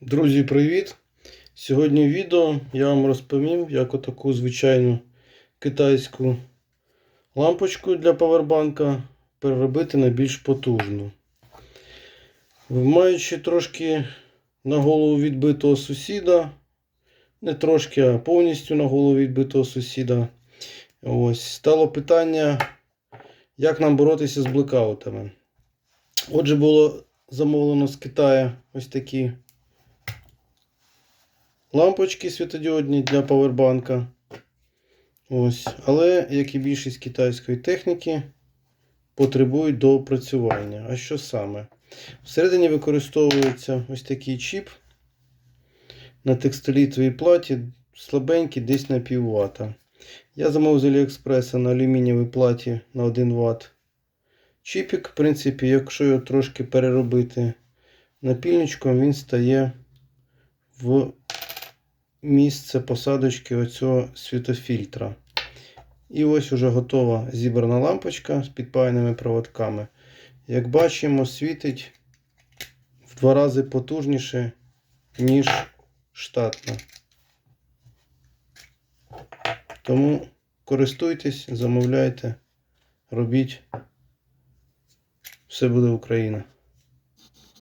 Друзі, привіт! Сьогодні в відео я вам розповім, як отаку звичайну китайську лампочку для павербанка переробити на більш потужну. Маючи трошки на голову відбитого сусіда, не трошки, а повністю на голову відбитого сусіда, ось, стало питання, як нам боротися з блекаутами. Отже, було замовлено з Китаю ось такі лампочки світодіодні для павербанка. Ось. Але, як і більшість китайської техніки, потребують доопрацювання. А що саме? Всередині використовується ось такий чіп на текстолітовій платі, слабенький, десь на пів вата. Я замовив з Аліекспреса на алюмінієвій платі на 1 Вт. Чіпік, в принципі, якщо його трошки переробити напільничком, він стає в місце посадочки оцього світофільтра. І ось уже готова зібрана лампочка з підпаяними проводками. Як бачимо, світить в два рази потужніше, ніж штатна. Тому користуйтесь, замовляйте, робіть. Все буде Україна.